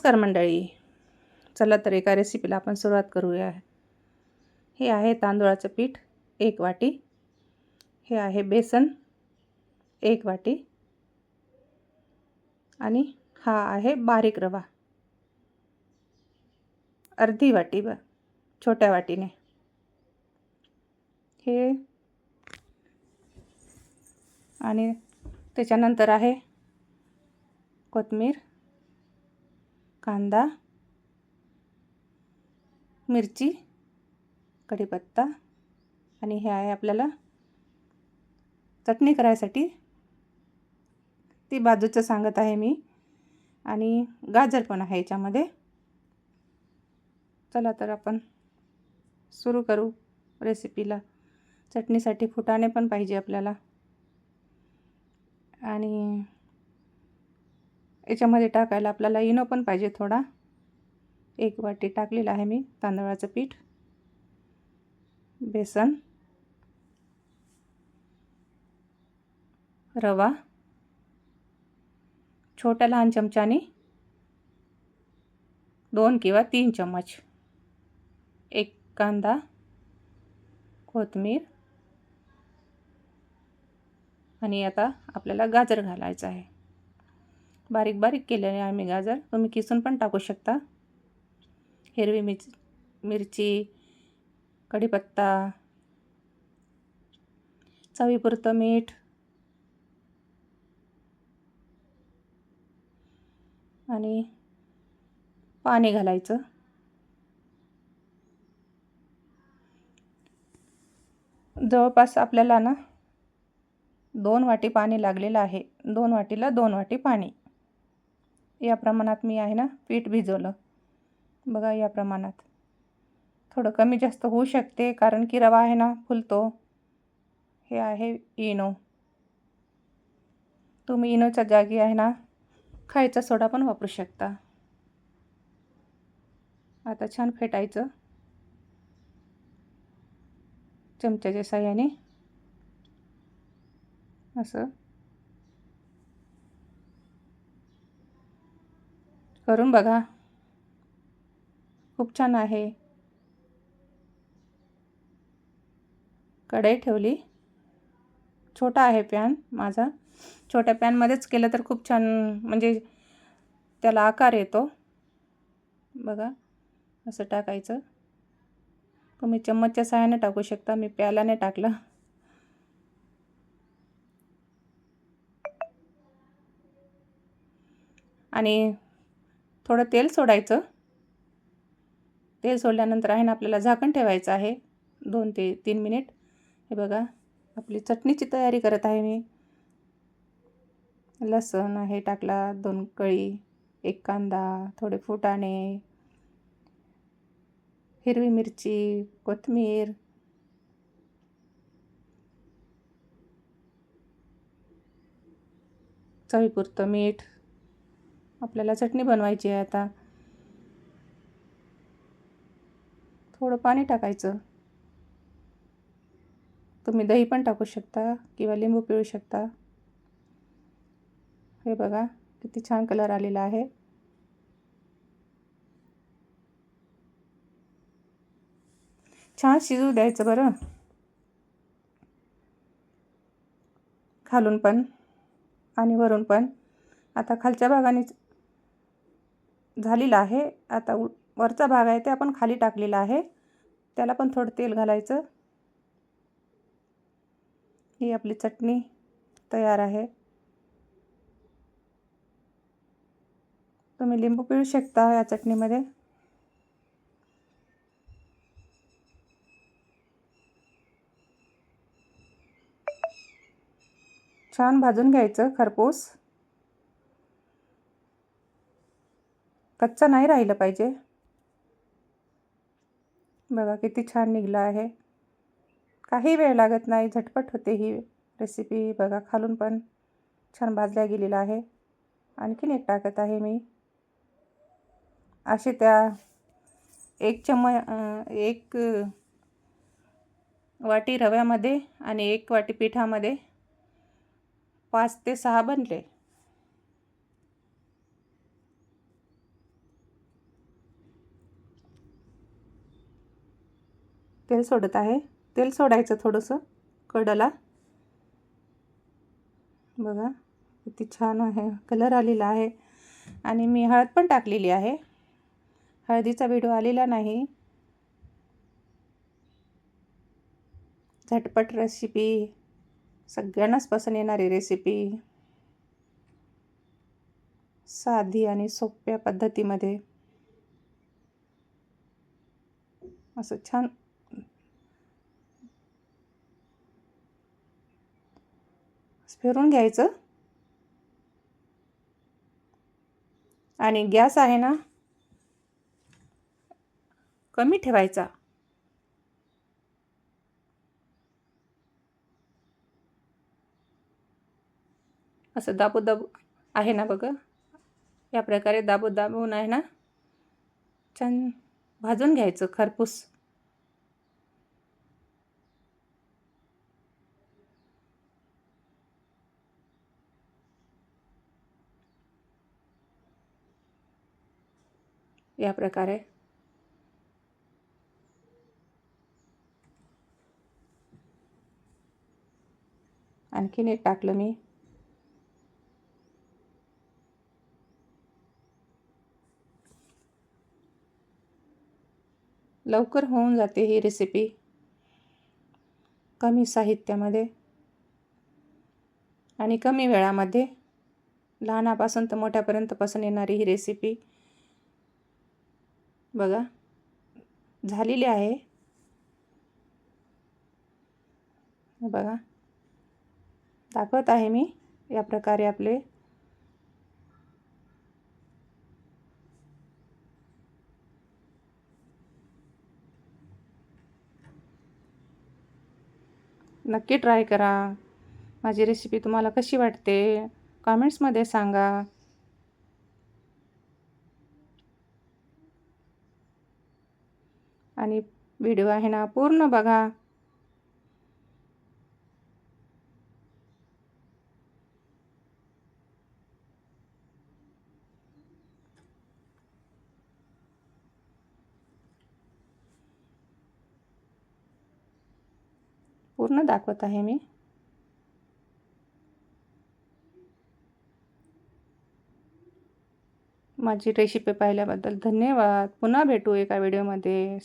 नमस्कार मंडळी. चला तर एका रेसिपीला आपण सुरुवात करूया. हे आहे तांदूळाचं पीठ एक वाटी. हे आहे बेसन एक वाटी. आणि हा आहे बारीक रवा. अर्धी वाटी ब छोट्या वाटीने. हे. आणि त्याच्यानंतर आहे कोथमीर. कांदा मिरची कढीपत्ता आणि हे आहे आपल्याला चटणी करायसाठी. ती बाजूचं सांगत आहे मी आणि गाजर पण आहे याच्यामध्ये. चला तर आपण सुरू करू रेसिपीला. चटणीसाठी फुटाणे पण पाहिजे आपल्याला. आणि याच्यामध्ये टाकायला आपल्याला इनो पण पाहिजे थोडा. एक वाटी टाकलेला आहे मी तांदळाचं पीठ बेसन रवा छोट्या लहान चमच्याने दोन किंवा तीन चम्मच. एक कांदा कोथमीर आणि आता आपल्याला गाजर घालायचं आहे. बारीक बारीक केलेले आम्ही गाजर. तुम्ही किसून पण टाकू शकता. हिरवी मिरच मिरची कढीपत्ता चवीपुरतं मीठ आणि पाणी घालायचं. जवळपास आपल्याला ना दोन वाटी पाणी लागलेलं आहे. दोन वाटीला दोन वाटी पाणी. या प्रमाणात मी आहे ना पीठ भिजवलं. बघा या प्रमाणात. थोडं कमी जास्त होऊ शकते कारण की रवा आहे ना फुलतो. हे आहे इनो. तुम्ही इनोच्या जागी आहे ना खायचा सोडा पण वापरू शकता. आता छान फेटायचं. चमच्याच्या साह्याने. असं. करून बघा. खूप छान आहे. कढई ठेवली. छोटा आहे पॅन माझा. छोट्या पॅनमध्येच केलं तर खूप छान म्हणजे त्याला आकार येतो. बघा. असं टाकायचं. तुम्ही चम्मचच्या सहाय्याने टाकू शकता. मी प्यालाने टाकलं. आणि थोडं तेल सोडायचं. तेल सोडल्यानंतर आहे ना आपल्याला झाकण ठेवायचं आहे. दोन ते तीन मिनिट. हे बघा आपली चटणीची तयारी करत आहे मी. लसण हे टाकला दोन कळी एक कांदा थोडे फुटाणे हिरवी मिरची कोथमीर. चवीपुरतं मीठ. आपल्याला चटणी बनवायची आहे आता. थोडं पाणी टाकायचं. तुम्ही दही पण टाकू शकता किंवा लिंबू पिळू शकता. हे बघा किती छान कलर आलेला आहे. छान शिजू द्यायचं बरं. खालून पण आणि वरून पण. आता खालच्या भागाने झालेला आहे. आता उ वरचा भाग आहे ते आपण खाली टाकलेला आहे. त्याला पण थोडं तेल घालायचं. ही आपली चटणी तयार आहे. तुम्ही लिंबू पिळू शकता या चटणीमध्ये. छान भाजून घ्यायचं खरपूस. कच्चा नाही राहिलं पाहिजे. बघा किती छान निघला आहे. काही वेळ लागत नाही झटपट होते ही रेसिपी बघा खालून पण छान भाजल्या गेलेलं आहे. आणखीन एक टाकत आहे मी. असे त्या एक चम एक वाटी रव्यामध्ये आणि एक वाटी पिठामध्ये पाच ते सहा बनले. तेल सोडत आहे. तेल सोडायचं थोडंसं. कडला. बघा किती छान आहे. कलर आलेला आहे. आणि मी हळद पण टाकलेली आहे. हळदीचा व्हिडिओ आलेला नाही. झटपट रेसिपी सगळ्यांनाच पसंत येणारी रेसिपी साधी आणि सोप्या पद्धतीमध्ये. असं छान फिरून घ्यायचं. आणि गॅस आहे ना कमी ठेवायचा. असं दाबू दाबू आहे ना बघा या प्रकारे दाबू दाबून आहे ना छान भाजून घ्यायचं खरपूस. या प्रकारे. आणखीन एक टाकलं मी. लवकर होऊन जाते ही रेसिपी कमी साहित्यामध्ये आणि कमी वेळामध्ये. लहानापासून तर मोठ्यापर्यंत पसंत येणारी ही रेसिपी बघा. झालेली आहे. बघा. दाखवत आहे मी या प्रकारे आपले. नक्की ट्राय करा. माझी रेसिपी तुम्हाला कशी वाटते? कमेंट्समध्ये सांगा आणि व्हिडिओ आहे ना पूर्ण बघा. पूर्ण दाखवत आहे मी. माझी रेसिपी पाहिल्याबद्दल धन्यवाद. पुन्हा भेटू एका व्हिडिओमध्ये